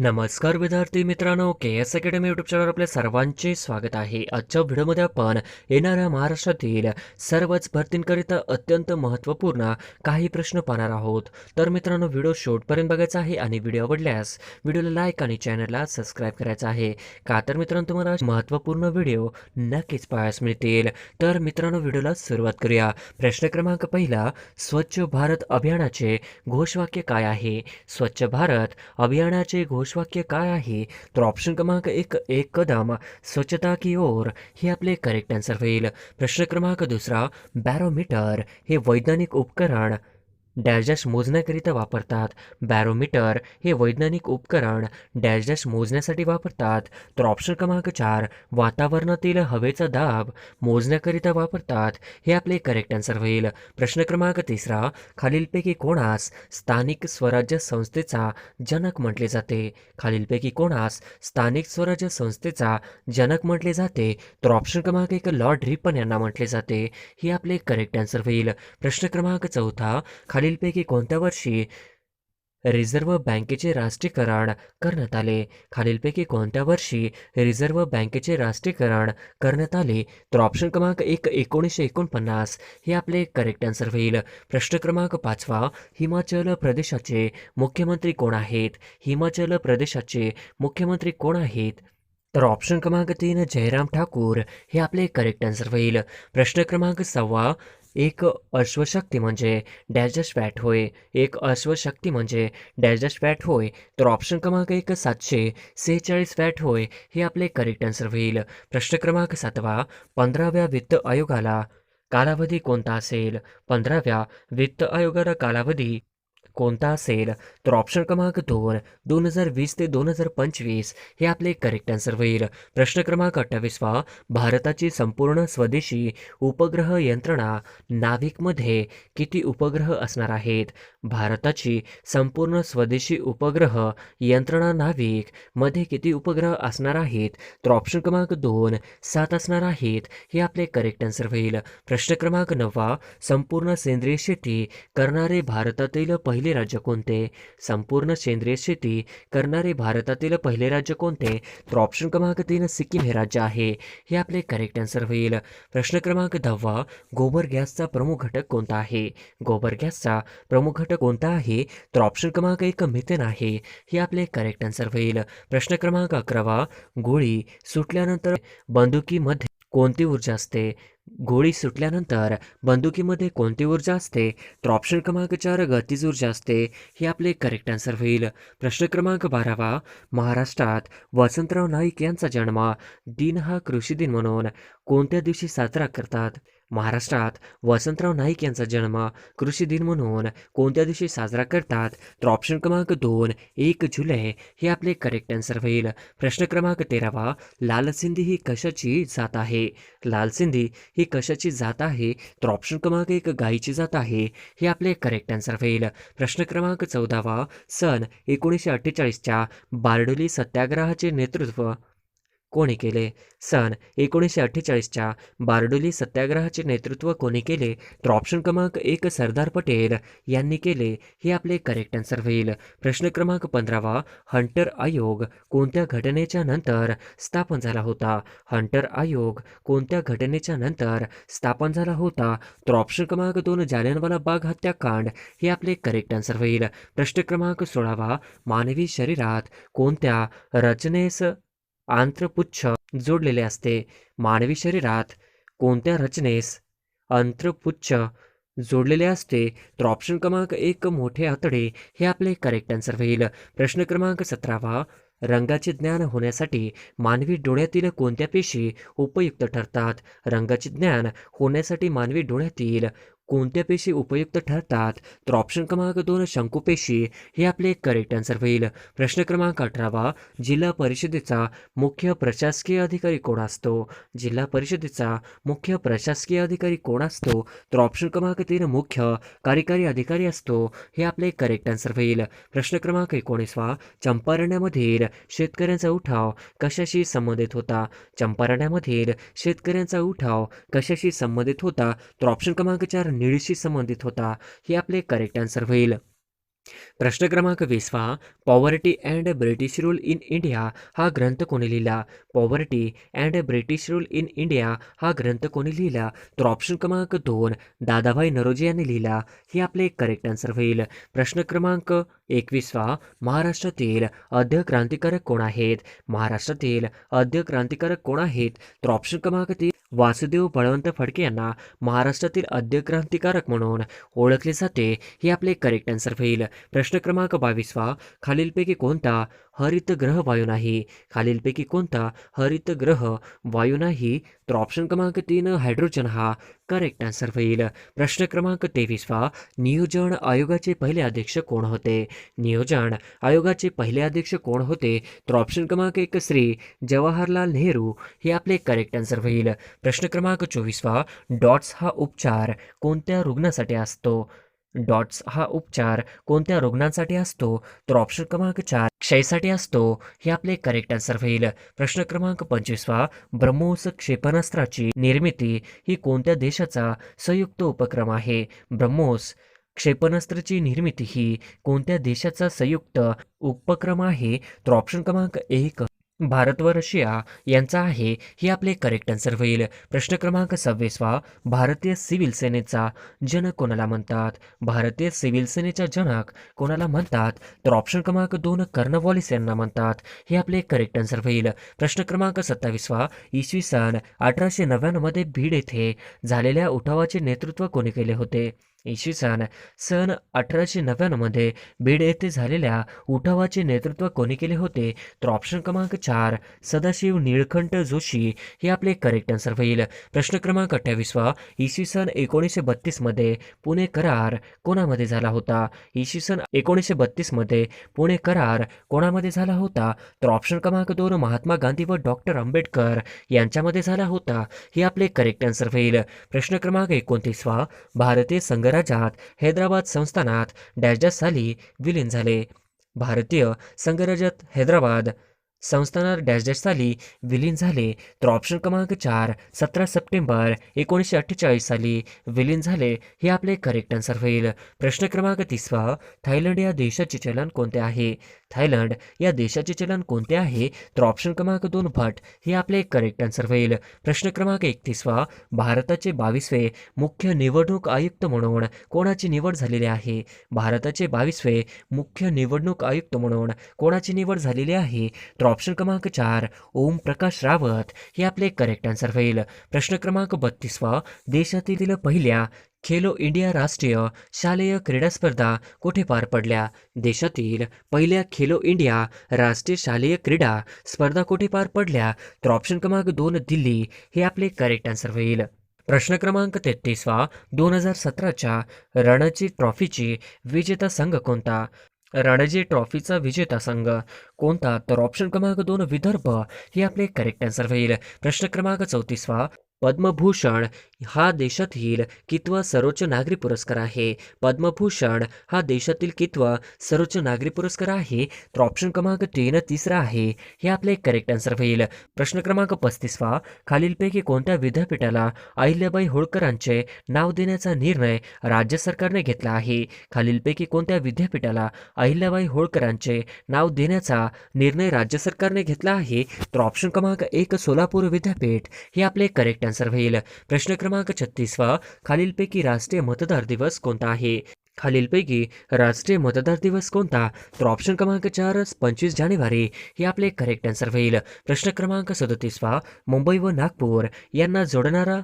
नमस्कार विद्यार्थी मित्रांनो के एस अकॅडमी यूट्यूब चॅनलवर आपल्या सर्वांचे स्वागत आहे. आजच्या व्हिडिओमध्ये आपण येणाऱ्या महाराष्ट्रातील सर्वच भरतींकरिता अत्यंत महत्त्वपूर्ण काही प्रश्न पाहणार आहोत. तर मित्रांनो व्हिडिओ शेवटपर्यंत बघायचा आहे आणि व्हिडिओ आवडल्यास व्हिडिओला लाईक आणि चॅनलला सबस्क्राईब करायचा आहे. का तर मित्रांनो तुम्हाला महत्त्वपूर्ण व्हिडिओ नक्कीच पाहायस मिळतील. तर मित्रांनो व्हिडिओला सुरुवात करूया. प्रश्न क्रमांक पहिला स्वच्छ भारत अभियानाचे घोषवाक्य काय आहे? स्वच्छ भारत अभियानाचे घोष घोषवाक्य काय आहे? तर ऑप्शन क्रमांक एक एक कदम स्वच्छता की ओर, हे आपले करेक्ट आन्सर होईल. प्रश्न क्रमांक दुसरा बॅरोमीटर हे वैज्ञानिक उपकरण. डॅश मोजण्याकरिता वापरतात. बॅरोमीटर हे वैज्ञानिक उपकरण डॅश डॅश मोजण्यासाठी वापरतात. तर ऑप्शन क्रमांक चार वातावरणातील हवेचा दाब मोजण्याकरिता वापरतात. हे आपले करेक्ट आन्सर होईल. प्रश्न क्रमांक तिसरा खालीलपैकी कोणास स्थानिक स्वराज्य संस्थेचा जनक म्हटले जाते? खालीलपैकी कोणास स्थानिक स्वराज्य संस्थेचा जनक म्हटले जाते? तर ऑप्शन क्रमांक एक लॉर्ड रिपन यांना म्हटले जाते. हे आपले करेक्ट आन्सर होईल. प्रश्न क्रमांक चौथा खालीलपैकी कोणत्या वर्षी रिझर्व्ह बँकेचे राष्ट्रीयकरण करण्यात आले? खालीलपैकी कोणत्या वर्षी रिझर्व्ह बँकेचे राष्ट्रीयकरण करण्यात आले? तर ऑप्शन क्रमांक एक एकोणीसशे एकोणपन्नास. हे आपले करेक्ट आन्सर होईल. प्रश्न क्रमांक पाचवा. हिमाचल प्रदेशाचे मुख्यमंत्री कोण आहेत? हिमाचल प्रदेशाचे मुख्यमंत्री कोण आहेत? तर ऑप्शन क्रमांक तीन जयराम ठाकूर. हे आपले करेक्ट आन्सर होईल. प्रश्न क्रमांक सव्वा. एक अश्वशक्ती म्हणजे डॅजस फॅट होय. एक अश्वशक्ती म्हणजे डॅजस फॅट होय. तर ऑप्शन क्रमांक एक सातशे सेहेचाळीस फॅट होय. हे आपले करेक्ट आन्सर होईल. प्रश्न क्रमांक सातवा पंधराव्या वित्त आयोगाला कालावधी कोणता असेल? पंधराव्या वित्त आयोगाला कालावधी कोणता असेल तर ऑप्शन क्रमांक दोन दोन हजार वीस ते दोन हजार पंचवीस हे आपले करेक्ट आन्सर होईल. प्रश्न क्रमांक अठ्ठावीसवा भारताची संपूर्ण स्वदेशी उपग्रह यंत्रणा नाविकमध्ये किती उपग्रह असणार आहेत? भारताची संपूर्ण स्वदेशी उपग्रह यंत्रणा नाविकमध्ये किती उपग्रह असणार आहेत? तर ऑप्शन क्रमांक दोन सात असणार आहेत हे आपले करेक्ट आन्सर होईल. प्रश्न क्रमांक नववा संपूर्ण सेंद्रिय शेती करणारे भारतातील पहिले राज्य कोणते? संपूर्ण सेंद्रिय शेती करणारे भारतातील पहिले राज्य कोणते? तर ऑप्शन क्रमांक तीन सिक्कीम हे राज्य आहे. हे आपले करेक्ट आन्सर होईल. प्रश्न क्रमांक दहावा गोबर गॅसचा प्रमुख घटक कोणता आहे? गोबर गॅसचा प्रमुख घटक कोणता आहे? तर ऑप्शन क्रमांक एक मिथेन आहे. हे आपले करेक्ट आन्सर होईल. प्रश्न क्रमांक अकरावा गोळी सुटल्यानंतर बंदुकीमध्ये कोणती ऊर्जा असते? गोळी सुटल्यानंतर बंदुकीमध्ये कोणती ऊर्जा असते? तर ऑप्शन क्रमांक चार गतीज ऊर्जा असते. हे आपले करेक्ट आन्सर होईल. प्रश्न क्रमांक बारावा. महाराष्ट्रात वसंतराव नाईक यांचा जन्म दिन हा कृषी दिन म्हणून कोणत्या दिवशी साजरा करतात? महाराष्ट्रात वसंतराव नाईक यांचा जन्म कृषी दिन म्हणून कोणत्या दिवशी साजरा करतात? तर ऑप्शन क्रमांक दोन एक जुलै हे आपले करेक्ट आन्सर होईल. प्रश्न क्रमांक तेरावा लालसिंधी ही कशाची जात आहे? लालसिंधी ही कशाची जात आहे? तर ऑप्शन क्रमांक एक गायीची जात आहे. हे आपले करेक्ट आन्सर होईल. प्रश्न क्रमांक चौदावा सन एकोणीसशे अठ्ठेचाळीसच्या बारडोली सत्याग्रहाचे नेतृत्व कोणी केले? सन एकोणीसशे अठ्ठेचाळीसच्या बारडोली सत्याग्रहाचे नेतृत्व कोणी केले? तर ऑप्शन क्रमांक एक सरदार पटेल यांनी केले. हे आपले करेक्ट आन्सर होईल. प्रश्न क्रमांक पंधरावा हंटर आयोग कोणत्या घटनेच्या नंतर स्थापन झाला होता? हंटर आयोग कोणत्या घटनेच्या नंतर स्थापन झाला होता? तर ऑप्शन क्रमांक दोन जालियनवाला बाग हत्याकांड. हे आपले करेक्ट आन्सर होईल. प्रश्न क्रमांक सोळावा मानवी शरीरात कोणत्या रचनेस आंत्रपुच्छ जोडलेले असते. मानवी शरीरात कोणत्या रचनेस अंत्रपुच्छ जोडलेले असते? तर ऑप्शन क्रमांक एक मोठे आतडे हे आपले करेक्ट आन्सर होईल. प्रश्न क्रमांक सतरावा रंगाचे ज्ञान होण्यासाठी मानवी डोळ्यातील कोणत्या पेशी उपयुक्त ठरतात? रंगाचे ज्ञान होण्यासाठी मानवी डोळ्यातील कोणत्या पेशी उपयुक्त ठरतात? तर ऑप्शन क्रमांक दोन शंकुपेशी हे आपले करेक्ट आन्सर होईल. प्रश्न क्रमांक अठरावा जिल्हा परिषदेचा मुख्य प्रशासकीय अधिकारी कोण असतो? जिल्हा परिषदेचा मुख्य प्रशासकीय अधिकारी कोण असतो? तर ऑप्शन क्रमांक तीन मुख्य कार्यकारी अधिकारी असतो हे आपले करेक्ट आन्सर होईल. प्रश्न क्रमांक एकोणीसवा चंपारण्यामधील शेतकऱ्यांचा उठाव कशाशी संबंधित होता? चंपारण्यामधील शेतकऱ्यांचा उठाव कशाशी संबंधित होता? तर ऑप्शन क्रमांक चार निळीशी संबंधित होता हे आपले करेक्ट आन्सर होईल. प्रश्न क्रमांक वीसवा poverty and British rule in India हा ग्रंथ कोणी लिहिला? Poverty and British rule in India हा ग्रंथ कोणी लिहिला? तर ऑप्शन क्रमांक दोन दादाभाई नरोजी यांनी लिहिला. हे आपले करेक्ट आन्सर होईल. प्रश्न क्रमांक एकवीसवा महाराष्ट्रातील अद्य क्रांतिकारक कोण आहेत? महाराष्ट्रातील अद्य क्रांतिकारक कोण आहेत? तर ऑप्शन क्रमांक तीन वासुदेव बळवंत फडके यांना महाराष्ट्रातील आद्य क्रांतिकारक म्हणून ओळखले जाते हे आपले करेक्ट आन्सर होईल. प्रश्न क्रमांक बावीसवा खालीलपैकी कोणता हरित ग्रह वायू नाही? खालीलपैकी कोणता हरित ग्रह वायू नाही? तर ऑप्शन क्रमांक तीन हायड्रोजन हा. करेक्ट आन्सर होईल प्रश्न क्रमांक तेवीसवा. नियोजन आयोगाचे पहिले अध्यक्ष कोण होते? नियोजन आयोगाचे पहिले अध्यक्ष कोण होते? तर ऑप्शन क्रमांक एक श्री जवाहरलाल नेहरू. हे आपले करेक्ट आन्सर होईल प्रश्न क्रमांक चोवीसवा. डॉट्स हा उपचार कोणत्या रुग्णासाठी असतो? डॉट्स हा उपचार कोणत्या रुग्णांसाठी असतो? तर ऑप्शन क्रमांक चार क्षयसाठी असतो. हे आपले करेक्ट आन्सर होईल. प्रश्न क्रमांक पंचवीसवा ब्रह्मोस क्षेपणास्त्राची निर्मिती ही कोणत्या देशाचा संयुक्त उपक्रम आहे? ब्रह्मोस क्षेपणास्त्राची निर्मिती ही कोणत्या देशाचा संयुक्त उपक्रम आहे? तर ऑप्शन क्रमांक एक भारत व रशिया यांचा आहे हे आपले करेक्ट आन्सर होईल प्रश्न क्रमांक सव्वीसवा भारतीय सिव्हिल सेनेचा जनक कोणाला म्हणतात? भारतीय सिव्हिल सेनेचा जनक कोणाला म्हणतात? तर ऑप्शन क्रमांक दोन कर्नवॉलिस यांना म्हणतात. हे आपले करेक्ट आन्सर होईल प्रश्न क्रमांक सत्तावीसवा इसवी सन अठराशे नव्याण्णवमध्ये बीड येथे झालेल्या उठावाचे नेतृत्व कोणी केले होते? इसवी सन सन अठराशे नव्याण्णवमध्ये बीड येथे झालेल्या उठावाचे नेतृत्व कोणी केले होते? तर ऑप्शन क्रमांक चार सदाशिव निळकंठ जोशी हे आपले करेक्ट आन्सर होईल. प्रश्न क्रमांक अठ्ठावीसवा इसवी सन एकोणीसशे बत्तीसमध्ये पुणे करार कोणामध्ये झाला होता? इसवी सन एकोणीसशे बत्तीसमध्ये पुणे करार कोणामध्ये झाला होता? तर ऑप्शन क्रमांक दोन महात्मा गांधी व डॉक्टर आंबेडकर यांच्यामध्ये झाला होता. हे आपले करेक्ट आन्सर होईल. प्रश्न क्रमांक एकोणतीसवा भारतीय संघ संघराज्यात हैदराबाद संस्थानात डॅश साली विलीन झाले. भारतीय संघराज्यात हैदराबाद संस्थानात डॅश डॅश साली विलीन झाले. तर ऑप्शन क्रमांक चार सतरा सप्टेंबर एकोणीसशे अठ्ठेचाळीस साली विलीन झाले हे आपले करेक्ट आन्सर होईल. प्रश्न क्रमांक तिसवा थायलंड या देशाचे चलन कोणते आहे? थायलंड या देशाचे चलन कोणते आहे? तर ऑप्शन क्रमांक दोन भट हे आपले करेक्ट आन्सर होईल. प्रश्न क्रमांक एकतीसवा भारताचे बावीसवे मुख्य निवडणूक आयुक्त म्हणून कोणाची निवड झालेली आहे? भारताचे बावीसवे मुख्य निवडणूक आयुक्त म्हणून कोणाची निवड झालेली आहे? तर ऑप्शन क्रमांक चार ओम प्रकाश रावत हे आपले करेक्ट आन्सर होईल. प्रश्न क्रमांक बत्तीसवा देशातील पहिल्या खेलो इंडिया राष्ट्रीय शालेय क्रीडा स्पर्धा कुठे पार पडल्या? देशातील पहिल्या खेलो इंडिया राष्ट्रीय शालेय क्रीडा स्पर्धा कुठे पार पडल्या? तर ऑप्शन क्रमांक दोन दिल्ली हे आपले करेक्ट आन्सर होईल. प्रश्न क्रमांक तेहतीसवा दोन हजार सतराच्या रणजी ट्रॉफीची विजेता संघ कोणता? रणजी ट्रॉफीचा विजेता संघ. कोणता? तर ऑप्शन क्रमांक दोन विदर्भ. हे आपले करेक्ट आन्सर होईल. प्रश्न क्रमांक चौतीसवा. पद्मभूषण हा देशातील कितवा सर्वोच्च नागरी पुरस्कार आहे. पद्मभूषण हा देशातील कितवा सर्वोच्च नागरी पुरस्कार आहे. तर ऑप्शन क्रमांक तीन तिसरा आहे. हे आपले करेक्ट आन्सर होईल. प्रश्न क्रमांक पस्तीसवा. खालीलपैकी कोणत्या विद्यापीठाला अहिल्याबाई होळकरांचे नाव देण्याचा निर्णय राज्य सरकारने घेतला आहे? खालीलपैकी कोणत्या विद्यापीठाला अहिल्याबाई होळकरांचे नाव देण्याचा निर्णय राज्य सरकारने घेतला आहे? तर ऑप्शन क्रमांक एक सोलापूर विद्यापीठ. हे आपले करेक्ट आन्सर होईल प्रश्न क्रमांक छत्तीसवा खालीलपैकी राष्ट्रीय मतदार दिवस कोणता आहे? खालीलपैकी राष्ट्रीय मतदार दिवस कोणता? तर ऑप्शन क्रमांक चार पंचवीस जानेवारी. हे आपले करेक्ट आन्सर होईल. प्रश्न क्रमांक सदतीसवा मुंबई व नागपूर यांना जोडणारा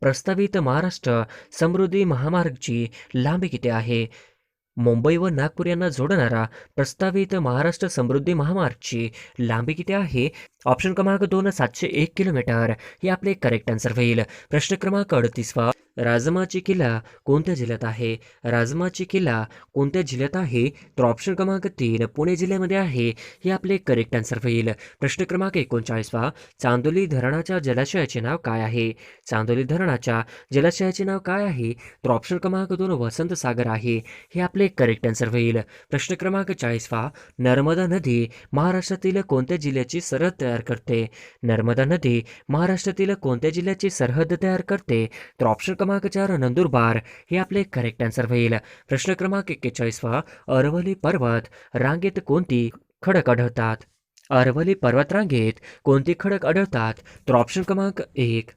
प्रस्तावित महाराष्ट्र समृद्धी महामार्गची लांबी किती आहे? मुंबई व नागपूर यांना जोडणारा प्रस्तावित महाराष्ट्र समृद्धी महामार्गची लांबी किती आहे? ऑप्शन क्रमांक दोन सातशे एक किलोमीटर. हे आपले करेक्ट आन्सर होईल. प्रश्न क्रमांक अडतीसवा. राजमाची किल्ला कोणत्या जिल्ह्यात आहे? राजमाची किल्ला कोणत्या जिल्ह्यात आहे? तर ऑप्शन क्रमांक तीन पुणे जिल्ह्यामध्ये आहे. हे आपले करेक्ट आन्सर होईल. प्रश्न क्रमांक एकोणचाळीसवा चांदोली धरणाच्या जलाशयाचे नाव काय आहे? चांदोली धरणाच्या जलाशयाचे नाव काय आहे? तर ऑप्शन क्रमांक दोन वसंत सागर आहे. हे आपले करेक्ट आन्सर होईल. प्रश्न क्रमांक चाळीसवा नर्मदा नदी महाराष्ट्रातील कोणत्या जिल्ह्याची सरहद तयार करते? नर्मदा नदी महाराष्ट्रातील कोणत्या जिल्ह्याची सरहद तयार करते? तर ऑप्शन क्रमांक चार नंदुरबार हे आपले करेक्ट आन्सर होईल. प्रश्न क्रमांक एक्केचाळीसवा अरवली पर्वत रांगेत कोणती खडक आढळतात? अरवली पर्वतरांगेत कोणती खडक आढळतात? तर ऑप्शन क्रमांक एक.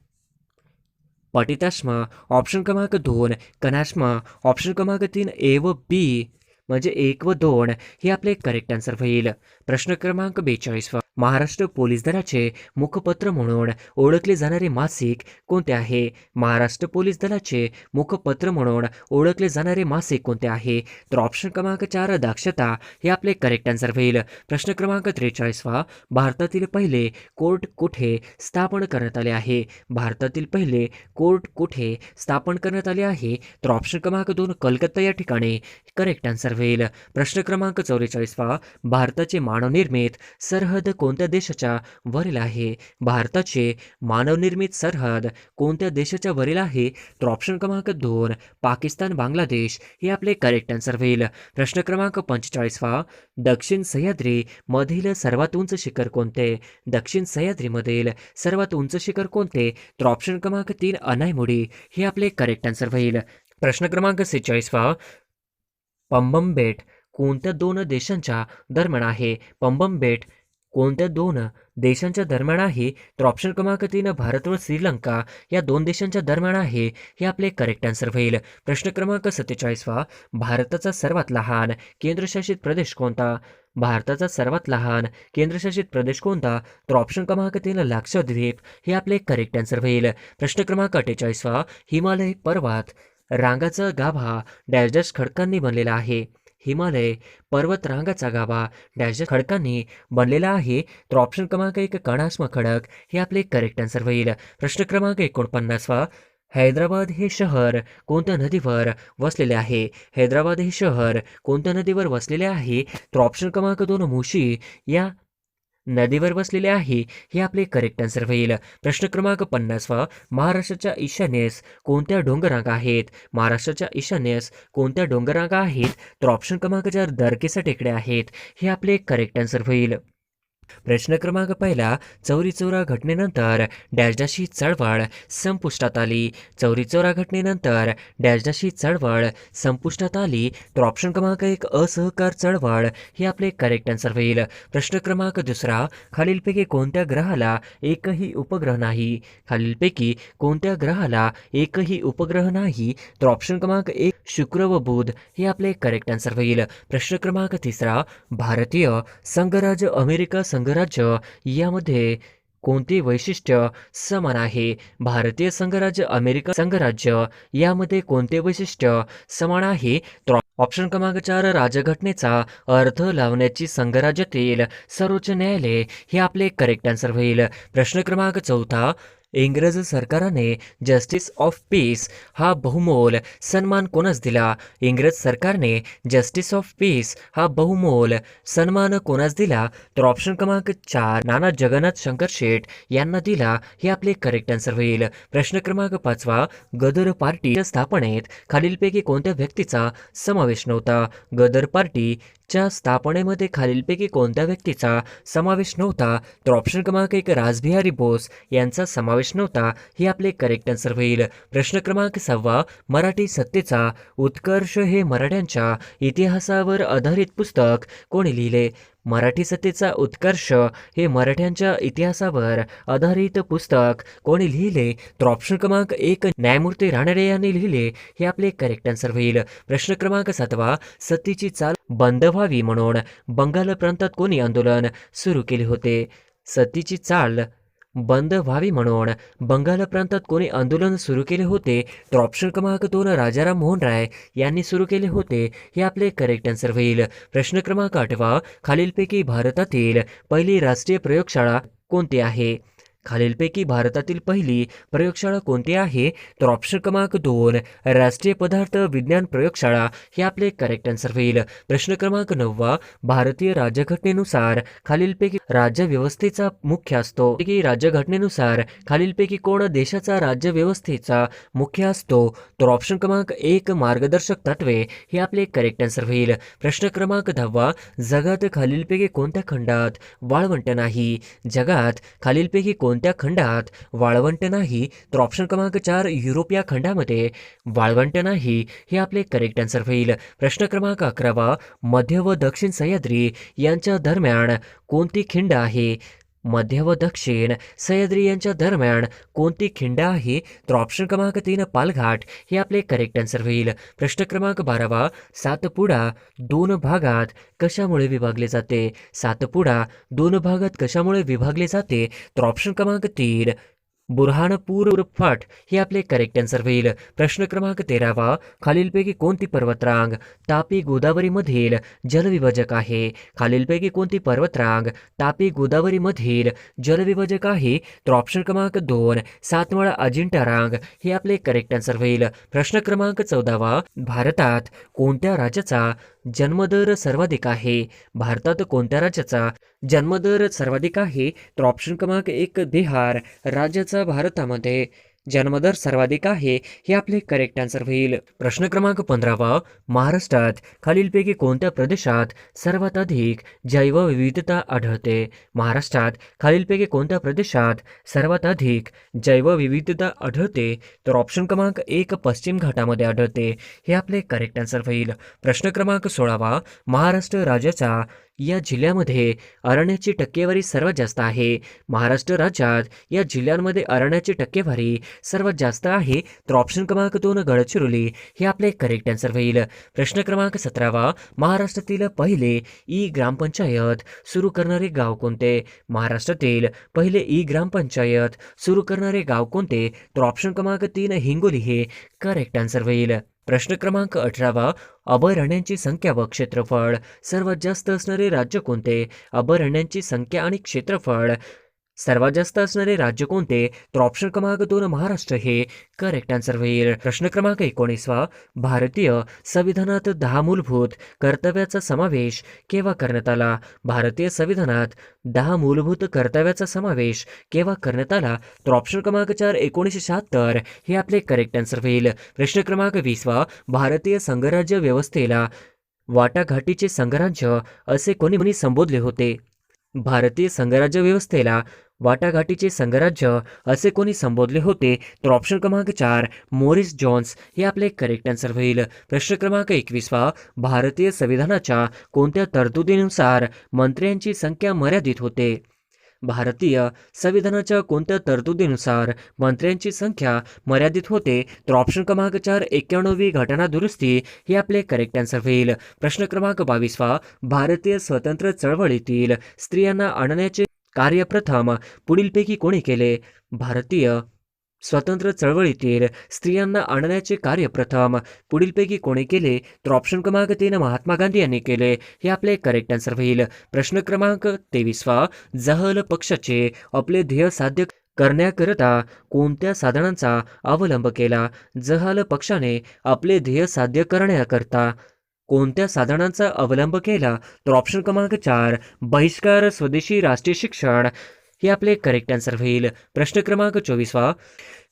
पटिताश्म. ऑप्शन क्रमांक दोन. कनाश्म ऑप्शन क्रमांक तीन ए व बी. म्हणजे एक व दोन हे आपले करेक्ट आन्सर होईल. प्रश्न क्रमांक बेचाळीस महाराष्ट्र पोलीस दलाचे मुखपत्र म्हणून ओळखले जाणारे मासिक कोणते आहे? महाराष्ट्र पोलीस दलाचे मुखपत्र म्हणून ओळखले जाणारे मासिक कोणते आहे? तर ऑप्शन क्रमांक चार दक्षता. हे आपले करेक्ट आन्सर होईल. प्रश्न क्रमांक त्रेचाळीसवा भारतातील पहिले कोर्ट कुठे स्थापन करण्यात आले आहे? भारतातील पहिले कोर्ट कुठे स्थापन करण्यात आले आहे? तर ऑप्शन क्रमांक दोन कलकत्ता या ठिकाणी करेक्ट आन्सर होईल. प्रश्न क्रमांक चौवेचाळीसवा भारताचे मानवनिर्मित सरहद कोणत्या देशाच्या वरील आहे? भारताचे मानवनिर्मित सरहद कोणत्या देशाच्या वरील आहे? तर ऑप्शन क्रमांक दोन पाकिस्तान बांगलादेश. हे आपले करेक्ट आन्सर होईल. प्रश्न क्रमांक पंचेचाळीसवा दक्षिण सह्याद्री मधील सर्वात उंच शिखर कोणते? दक्षिण सह्याद्रीमधील सर्वात उंच शिखर कोणते? तर ऑप्शन क्रमांक तीन अनायमुडी. हे आपले करेक्ट आन्सर होईल. प्रश्न क्रमांक सेहेचाळीसवा पंबम बेट कोणत्या दोन देशांच्या दरम्यान आहे? पंबम बेट कोणत्या दोन देशांच्या दरम्यान आहे? तर ऑप्शन क्रमांक तीन भारत व श्रीलंका. या दोन देशांच्या दरम्यान आहे हे आपले करेक्ट आन्सर होईल. प्रश्न क्रमांक सत्तेचाळीसवा भारताचा सर्वात लहान केंद्रशासित प्रदेश कोणता? भारताचा सर्वात लहान केंद्रशासित प्रदेश कोणता? तर ऑप्शन क्रमांक तीन लक्षद्वीप. हे आपले करेक्ट आन्सर होईल. प्रश्न क्रमांक अठ्ठेचाळीसवा हिमालय पर्वत. रांगाचा गाभा डॅश डॅश खडकांनी बनलेला आहे. हिमालय पर्वतरांगाचा गावा गाभा डॅश खडकांनी बनलेला आहे. तर ऑप्शन क्रमांक एक कणास्म खडक हे आपले करेक्ट आन्सर होईल. प्रश्न क्रमांक एकोणपन्नासवा हैदराबाद हे शहर कोणत्या नदीवर वसलेले आहे? हैदराबाद हे शहर कोणत्या नदीवर वसलेले आहे? तर ऑप्शन क्रमांक दोन मुशी या नदीवर वसलेले आहे हे आपले करेक्ट आन्सर होईल. प्रश्न क्रमांक पन्नासवा महाराष्ट्राच्या ईशान्येस कोणत्या डोंगररांगा आहेत? महाराष्ट्राच्या ईशान्येस कोणत्या डोंगररांगा आहेत? तर ऑप्शन क्रमांक चार दरकेसा टेकड्या आहेत. हे आपले करेक्ट आन्सर होईल. प्रश्न क्रमांक पहिला चौरी चौरा घटनेनंतर डॅशडाशी चळवळ संपुष्टात आली. चौरी चौरा घटनेनंतर डॅशडाशी चळवळ संपुष्टात आली. तर ऑप्शन क्रमांक एक असहकार चळवळ हे आपले करेक्ट आन्सर होईल. प्रश्न क्रमांक दुसरा खालीलपैकी कोणत्या ग्रहाला एकही उपग्रह नाही? खालीलपैकी कोणत्या ग्रहाला एकही उपग्रह नाही? तर ऑप्शन क्रमांक एक शुक्र व बुध हे आपले करेक्ट आन्सर होईल. प्रश्न क्रमांक तिसरा भारतीय संघराज्य अमेरिका संघराज्य यामध्ये कोणते वैशिष्ट्य समान आहे? भारतीय संघराज्य अमेरिका संघराज्य यामध्ये कोणते वैशिष्ट्य समान आहे? तर ऑप्शन क्रमांक चार राजघटनेचा अर्थ लावण्याची संघराज्यातील सर्वोच्च न्यायालय हे आपले करेक्ट आन्सर होईल. प्रश्न क्रमांक चौथा इंग्रज सरकाराने जस्टिस ऑफ पीस हा बहुमोल सन्मान कोणास दिला? इंग्रज सरकारने जस्टिस ऑफ पीस हा बहुमोल सन्मान कोणास दिला? तर ऑप्शन क्रमांक चार नाना जगन्नाथ शंकर शेठ यांना दिला. हे आपले करेक्ट आन्सर होईल. प्रश्न क्रमांक पाचवा गदर पार्टीच्या स्थापनेत खालीलपैकी कोणत्या व्यक्तीचा समावेश नव्हता? गदर पार्टीच्या स्थापनेमध्ये खालीलपैकी कोणत्या व्यक्तीचा समावेश नव्हता? तर ऑप्शन क्रमांक एक राजबिहारी बोस यांचा समावेश नव्हता हे आपले करेक्ट आन्सर होईल. प्रश्न क्रमांक सहावा मराठी सत्तेचा उत्कर्ष हे मराठ्यांच्या इतिहासावर आधारित पुस्तक कोणी लिहिले? मराठी सत्तेचा उत्कर्ष हे मराठ्यांच्या इतिहासावर आधारित पुस्तक कोणी लिहिले? तर ऑप्शन क्रमांक एक न्यायमूर्ती रानडे यांनी लिहिले हे आपले करेक्ट आन्सर होईल. प्रश्न क्रमांक सातवा सत्तेची चाल बंद व्हावी म्हणून बंगाल प्रांतात कोणी आंदोलन सुरू केले होते? सत्तेची चाल बंद व्हावी म्हणून. बंगाल प्रांतात कोणी आंदोलन सुरू केले होते तर ऑप्शन क्रमांक दोन राजाराम मोहन राय यांनी सुरू केले होते हे आपले करेक्ट आन्सर होईल. प्रश्न क्रमांक आठवा खालीलपैकी भारतातील पहिली राष्ट्रीय प्रयोगशाळा कोणती आहे? खालीलपैकी भारतातील पहिली प्रयोगशाळा कोणती आहे? तर ऑप्शन क्रमांक दोन राष्ट्रीय पदार्थ विज्ञान प्रयोगशाळा हे आपले करेक्ट आन्सर होईल. प्रश्न क्रमांक नववा भारतीय राज्यघटनेनुसार खालीलपैकी राज्य व्यवस्थेचा मुख्य असतो. की राज्यघटनेनुसार खालीलपैकी कोण देशाचा राज्य व्यवस्थेचा मुख्य असतो? तर ऑप्शन क्रमांक एक मार्गदर्शक तत्वे हे आपले करेक्ट आन्सर होईल. प्रश्न क्रमांक दहावा जगात खालीलपैकी कोणत्या खंडात वाळवंट नाही? जगात खालीलपैकी कोण कोणत्या खंडात वाळवंट नाही तर ऑप्शन क्रमांक चार युरोप या खंडामध्ये वाळवंट नाही हे आपले करेक्ट आन्सर होईल. प्रश्न क्रमांक अकरावा मध्य व दक्षिण सह्याद्री यांच्या दरम्यान कोणती खिंड आहे? मध्य व दक्षिण सह्याद्री यांच्या दरम्यान कोणती खिंड आहे? तर ऑप्शन क्रमांक तीन पालघाट. हे आपले करेक्ट आन्सर होईल. प्रश्न क्रमांक बारावा सातपुडा दोन भागात कशामुळे विभागले जाते? सातपुडा दोन भागात कशामुळे विभागले जाते? तर ऑप्शन क्रमांक तीन बुरहानपूर फाट हे आपले करेक्ट आन्सर होईल. प्रश्न क्रमांक तेरावा खालीलपैकी कोणती पर्वतरांग तापी गोदावरीमधील जलविभाजक आहे? खालीलपैकी कोणती पर्वतरांग तापी गोदावरीमधील जलविभाजक आहे? तर ऑप्शन क्रमांक दोन सातमाळा अजिंठा रांग हे आपले करेक्ट आन्सर होईल. प्रश्न क्रमांक चौदावा भारतात कोणत्या राज्याचा जन्मदर सर्वाधिक आहे. भारतात कोणत्या राज्याचा जन्मदर सर्वाधिक आहे? तर ऑप्शन क्रमांक एक बिहार. राज्याचा भारतामध्ये जन्मदर सर्वाधिक आहे हे आपले करेक्ट आन्सर होईल. प्रश्न क्रमांक पंधरावा महाराष्ट्रात खालीलपैकी कोणत्या प्रदेशात सर्वात अधिक जैवविविधता आढळते? महाराष्ट्रात खालीलपैकी कोणत्या प्रदेशात सर्वात अधिक जैवविविधता आढळते? तर ऑप्शन क्रमांक एक पश्चिम घाटामध्ये आढळते हे आपले करेक्ट आन्सर होईल. प्रश्न क्रमांक सोळावा महाराष्ट्र राज्याचा या जिल्ह्यामध्ये अरण्याची टक्केवारी सर्वात जास्त आहे. महाराष्ट्र राज्यात या जिल्ह्यांमध्ये अरण्याची टक्केवारी सर्वात जास्त आहे. तर ऑप्शन क्रमांक दोन गडचिरोली हे आपले करेक्ट आन्सर होईल. प्रश्न क्रमांक सतरावा महाराष्ट्रातील पहिले ई ग्रामपंचायत सुरू करणारे गाव कोणते? महाराष्ट्रातील पहिले ई ग्रामपंचायत सुरू करणारे गाव कोणते? तर ऑप्शन क्रमांक तीन हिंगोली हे करेक्ट आन्सर होईल. प्रश्न क्रमांक अठरावा अभयारण्यांची संख्या व क्षेत्रफळ. सर्वात जास्त असणारे राज्य कोणते? अभयारण्यांची संख्या आणि क्षेत्रफळ. सर्वात जास्त असणारे राज्य कोणते? तर ऑप्शन क्रमांक दोन महाराष्ट्र हे करेक्ट आन्सर होईल. प्रश्न क्रमांक एकोणीसवा भारतीय संविधानात दहा मूलभूत कर्तव्याचा समावेश केव्हा करण्यात आला? भारतीय संविधानात दहा मूलभूत कर्तव्याचा समावेश केव्हा करण्यात आला? तर ऑप्शन क्रमांक चार एकोणीसशे शहात्तर हे आपले करेक्ट आन्सर होईल. प्रश्न क्रमांक वीसवा भारतीय संघराज्य व्यवस्थेला वाटाघाटीचे संघराज्य असे कोणी कोणी संबोधले होते? भारतीय संघराज्य व्यवस्थेला वाटाघाटीचे संघराज्य असे कोणी संबोधले होते तर ऑप्शन क्रमांक चार मोरिस जॉन्स हे आपले करेक्ट आन्सर होईल. प्रश्न क्रमांक एकवीसवा भारतीय संविधानाच्या कोणत्या तरतुदीनुसार मंत्र्यांची संख्या मर्यादित होते? भारतीय संविधानाच्या कोणत्या तरतुदीनुसार मंत्र्यांची संख्या मर्यादित होते तर ऑप्शन क्रमांक चार एक्क्याण्णवी घटना दुरुस्ती हे आपले करेक्ट आन्सर होईल. प्रश्न क्रमांक बावीसवा भारतीय स्वतंत्र चळवळीतील स्त्रियांना आणण्याचे कार्य प्रथम पुढीलपैकी कोणी केले? भारतीय स्वतंत्र चळवळीतील स्त्रियांना आणण्याचे कार्य प्रथम पुढीलपैकी कोणी केले? तर ऑप्शन क्रमांक तीन महात्मा गांधी यांनी केले. हे आपले करेक्ट आन्सर होईल. प्रश्न क्रमांक तेवीसवा. जहल पक्षाचे आपले ध्येय साध्य करण्याकरता कोणत्या साधनांचा अवलंब केला? जहाल पक्षाने आपले ध्येय साध्य करण्याकरता कोणत्या साधनांचा अवलंब केला तर ऑप्शन क्रमांक चार बहिष्कार स्वदेशी राष्ट्रीय शिक्षण. हे आपले करेक्ट आन्सर होईल. प्रश्न क्रमांक चोवीसवा.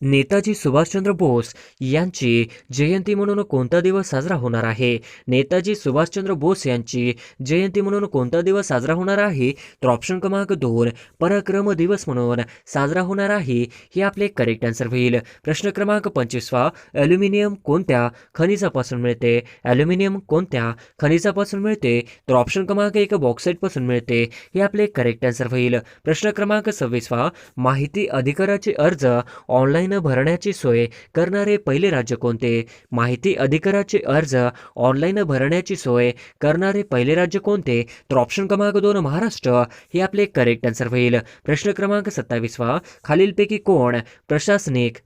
नेताजी सुभाषचंद्र बोस यांची जयंती म्हणून कोणता दिवस साजरा होणार आहे? नेताजी सुभाषचंद्र बोस यांची जयंती म्हणून कोणता दिवस साजरा होणार आहे? तर ऑप्शन क्रमांक दोन पराक्रम दिवस म्हणून साजरा होणार आहे हे आपले करेक्ट आन्सर होईल. प्रश्न क्रमांक पंचवीसवा ॲल्युमिनियम कोणत्या खनिजापासून मिळते? ॲल्युमिनियम कोणत्या खनिजापासून मिळते? तर ऑप्शन क्रमांक एक बॉक्साईटपासून मिळते हे आपले करेक्ट आन्सर होईल. प्रश्न क्रमांक सव्वीसवा माहिती अधिकाराचे अर्ज ऑनलाईन भरण्याची सोय करणारे पहिले राज्य कोणते? माहिती अधिकाराचे अर्ज ऑनलाईन भरण्याची सोय करणारे पहिले राज्य कोणते? तर ऑप्शन क्रमांक दोन महाराष्ट्र. हे आपले करेक्ट आन्सर होईल. प्रश्न क्रमांक सत्तावीसवा. खालीलपैकी कोण प्रशासनिक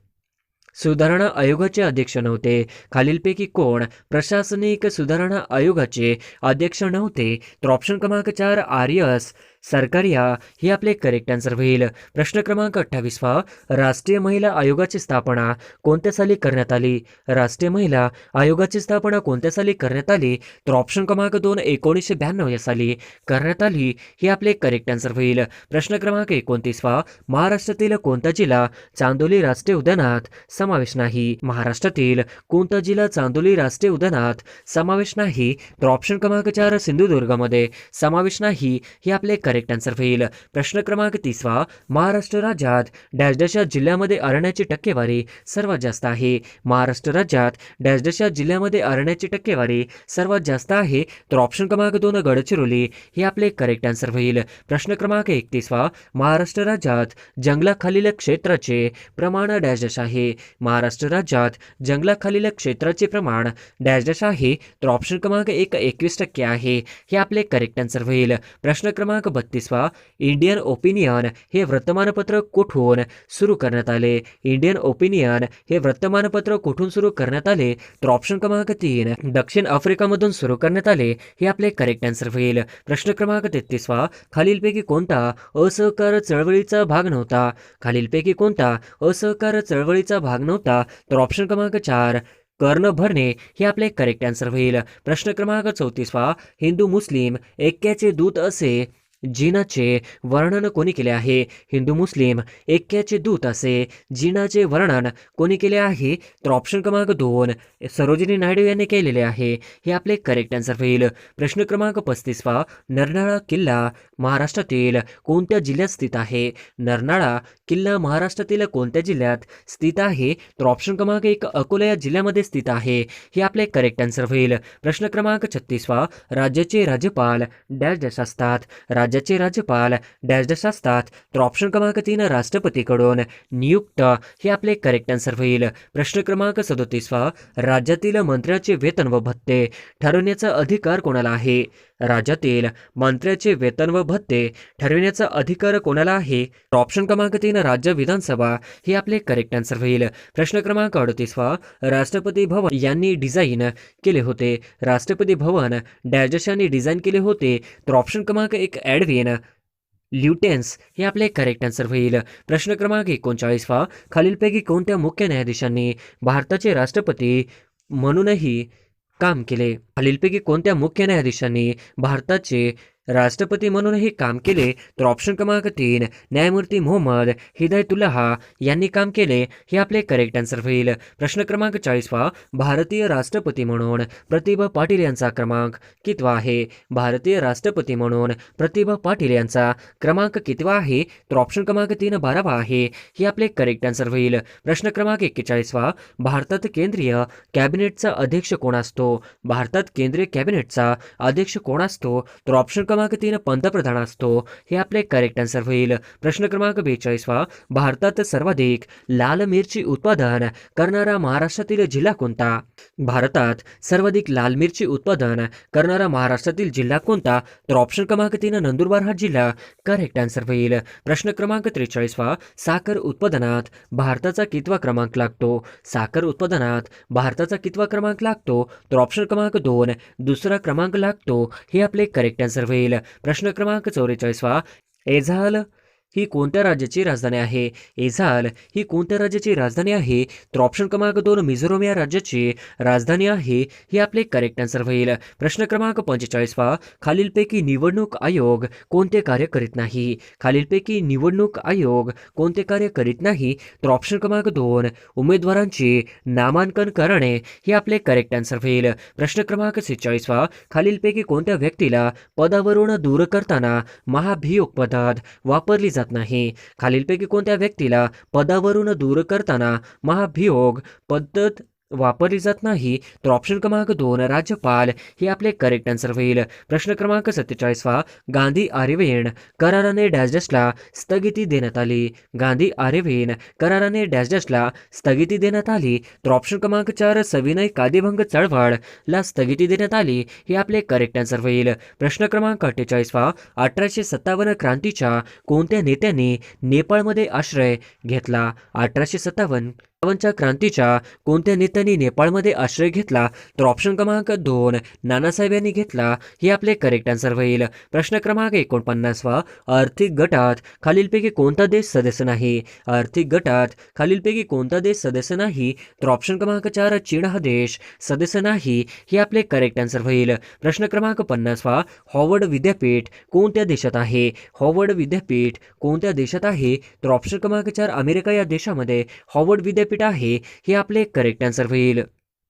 सुधारणा आयोगाचे अध्यक्ष नव्हते? खालीलपैकी कोण प्रशासनिक सुधारणा आयोगाचे अध्यक्ष नव्हते? तर ऑप्शन क्रमांक चार आर्यस. सरकारिया हे आपले करेक्ट आन्सर होईल. प्रश्न क्रमांक अठ्ठावीसवा राष्ट्रीय महिला आयोगाची स्थापना कोणत्या साली करण्यात आली? राष्ट्रीय महिला आयोगाची स्थापना कोणत्या साली करण्यात आली? तर ऑप्शन क्रमांक दोन एकोणीसशे ब्याण्णव या साली करण्यात आली हे आपले करेक्ट आन्सर होईल. प्रश्न क्रमांक एकोणतीसवा महाराष्ट्रातील कोणता जिल्हा चांदोली राष्ट्रीय उद्यानात समावेश नाही? महाराष्ट्रातील कोणता जिल्हा चांदोली राष्ट्रीय उद्यानात समावेश नाही? तर ऑप्शन क्रमांक चार सिंधुदुर्गमध्ये समावेश नाही हे आपले करेक्ट आन्सर होईल प्रश्न क्रमांक तिसवा महाराष्ट्र राज्यात डॅश डॅश या जिल्ह्यामध्ये अरण्याची टक्केवारी सर्वात जास्त आहे. महाराष्ट्र राज्यात डॅश डॅश या जिल्ह्यामध्ये अरण्याची टक्केवारी सर्वात जास्त आहे. तर ऑप्शन क्रमांक दोन गडचिरोली हे आपले करेक्ट आन्सर होईल प्रश्न क्रमांक एकतीसवा महाराष्ट्र राज्यात जंगलाखालील क्षेत्राचे प्रमाण डॅश डॅश आहे. महाराष्ट्र राज्यात जंगलाखालील क्षेत्राचे प्रमाण डॅश डॅश आहे. तर ऑप्शन क्रमांक एक एकवीस टक्के आहे. हे आपले करेक्ट आन्सर होईल प्रश्न क्रमांक बत्तीसवा इंडियन ओपिनियन हे वर्तमानपत्र कुठून सुरू करण्यात आले? इंडियन ओपिनियन हे वर्तमानपत्र कुठून सुरू करण्यात आले? तर ऑप्शन क्रमांक तीन दक्षिण आफ्रिकामधून सुरू करण्यात आले हे आपले करेक्ट आन्सर होईल. प्रश्न क्रमांक तेहतीसवा खालीलपैकी कोणता असहकार चळवळीचा भाग नव्हता? खालीलपैकी कोणता असहकार चळवळीचा भाग नव्हता? तर ऑप्शन क्रमांक चार कर्ण भरणे हे आपले करेक्ट आन्सर होईल. प्रश्न क्रमांक चौतीसवा हिंदू मुस्लिम ऐक्याचे दूत असे. जिनाचे वर्णन कोणी केले आहे? हिंदू मुस्लिम ऐक्याचे दूत असे. जिनाचे वर्णन कोणी केले आहे? तर ऑप्शन क्रमांक दोन सरोजिनी नायडू यांनी केलेले आहे. हे आपले करेक्ट आन्सर होईल. प्रश्न क्रमांक पस्तीसवा नरनाळा किल्ला महाराष्ट्रातील कोणत्या जिल्ह्यात स्थित आहे? नरनाळा किल्ला महाराष्ट्रातील कोणत्या जिल्ह्यात स्थित आहे? तर ऑप्शन क्रमांक एक अकोला या जिल्ह्यामध्ये स्थित आहे. हे आपले करेक्ट आन्सर होईल. प्रश्न क्रमांक छत्तीसवा राज्याचे राज्यपाल डॅश डॅश असतात. राज्याचे राज्यपाल डॅश डॅश असतात तर ऑप्शन क्रमांक तीन राष्ट्रपतीकडून नियुक्त. हे आपले करेक्ट आन्सर होईल. प्रश्न क्रमांक सदोतीसवा राज्यातील मंत्र्याचे वेतन व भत्ते. ठरवण्याचा अधिकार कोणाला आहे? राज्यातील मंत्र्याचे वेतन व भत्ते. ठरविण्याचा अधिकार कोणाला आहे? ऑप्शन क्रमांक तीन राज्य विधानसभा. हे आपले करेक्ट आन्सर होईल. प्रश्न क्रमांक अडतीसवा राष्ट्रपती भवन यांनी डिझाईन केले होते. राष्ट्रपती भवन डॅजशांनी डिझाईन केले होते. तर ऑप्शन क्रमांक एक व्हिएना ल्युटेन्स हे आपले करेक्ट आन्सर होईल. प्रश्न क्रमांक एकोणचाळीस वा खालीलपैकी कोणत्या मुख्य न्यायाधीशांनी भारताचे राष्ट्रपती म्हणूनही काम केले? खालीलपैकी कोणत्या मुख्य न्यायाधीशांनी भारताचे राष्ट्रपती म्हणूनही काम केले तर ऑप्शन क्रमांक तीन न्यायमूर्ती मोहम्मद हिदायतुल्लाह यांनी काम केले हे आपले करेक्ट आन्सर होईल. प्रश्न क्रमांक चाळीसवा भारतीय राष्ट्रपती म्हणून प्रतिभा पाटील यांचा क्रमांक कितवा आहे? भारतीय राष्ट्रपती म्हणून प्रतिभा पाटील यांचा क्रमांक कितवा आहे? तर ऑप्शन क्रमांक तीन बारावा आहे हे आपले करेक्ट आन्सर होईल. प्रश्न क्रमांक एक्केचाळीसवा भारतात केंद्रीय कॅबिनेटचा अध्यक्ष कोण असतो? भारतात केंद्रीय कॅबिनेटचा अध्यक्ष कोण असतो? तर ऑप्शन क्रमांक तीन पंतप्रधान असतो. हे आपले करेक्ट आन्सर होईल. प्रश्न क्रमांक बेचाळीसवा भारतात सर्वाधिक लाल मिरची उत्पादन करणारा महाराष्ट्रातील जिल्हा कोणता? भारतात सर्वाधिक लाल मिरची उत्पादन करणारा महाराष्ट्रातील जिल्हा कोणता? तर ऑप्शन क्रमांक तीन नंदुरबार हा जिल्हा करेक्ट आन्सर होईल. प्रश्न क्रमांक त्रेचाळीसवा साखर उत्पादनात भारताचा कितवा क्रमांक लागतो? साखर उत्पादनात भारताचा कितवा क्रमांक लागतो? तर ऑप्शन क्रमांक दोन. दुसरा क्रमांक लागतो. हे आपले करेक्ट आन्सर होईल. प्रश्न क्रमांक चौवेचाळीसवा. एझाल ही कोणत्या राज्याची राजधानी आहे? एझाल ही कोणत्या राज्याची राजधानी आहे? तर ऑप्शन क्रमांक दोन मिझोरम या राज्याची राजधानी आहे हे आपले करेक्ट आन्सर होईल. प्रश्न क्रमांक पंचेचाळीस वा खालीलपैकी निवडणूक आयोग कोणते कार्य करीत नाही? खालीलपैकी निवडणूक आयोग कोणते कार्य करीत नाही? तर ऑप्शन क्रमांक दोन उमेदवारांचे नामांकन करणे हे आपले करेक्ट आन्सर होईल. प्रश्न क्रमांक सेहेचाळीस वा खालीलपैकी कोणत्या व्यक्तीला पदावरून दूर करताना महाभियोग पदात वापरली जाते नाही. खालीलपैकी कोणत्या व्यक्तीला पदावरून दूर करताना महाभियोग पद्धत वापरली जात नाही. तर ऑप्शन क्रमांक दोन राज्यपाल. हे आपले करेक्ट आन्सर होईल. प्रश्न क्रमांक सत्तेचाळीसवा गांधी आर्यवेन कराराने डॅश स्थगिती देण्यात आली. गांधी आर्यवेन कराराने डॅश स्थगिती देण्यात आली. तर ऑप्शन क्रमांक चार सविनय कायदेभंग चळवळला स्थगिती देण्यात आली. हे आपले करेक्ट आन्सर होईल. प्रश्न क्रमांक अठ्ठेचाळीसवा अठराशे सत्तावन्न क्रांतीच्या कोणत्या नेत्यांनी नेपाळमध्ये आश्रय घेतला? अठराशे सत्तावन्न क्रांतीच्या कोणत्या नेत्यांनी नेपाळमध्ये आश्रय घेतला तर ऑप्शन क्रमांक दोन नानासाहेब यांनी घेतला. हे आपले करेक्ट आन्सर होईल. प्रश्न क्रमांक एकोणपन्नासवा आर्थिक गटात खालीलपैकी कोणता देश सदस्य नाही? आर्थिक गटात खालीलपैकी कोणता देश सदस्य नाही? तर ऑप्शन क्रमांक चार चीन हा देश सदस्य नाही. हे आपले करेक्ट आन्सर होईल. प्रश्न क्रमांक पन्नासवा हॉवर्ड विद्यापीठ कोणत्या देशात आहे? हॉवर्ड विद्यापीठ कोणत्या देशात आहे? तर ऑप्शन क्रमांक चार अमेरिका या देशामध्ये हॉवर्ड विद्यापीठ विद्यापीठ आहे हे आपले करेक्ट आन्सर होईल.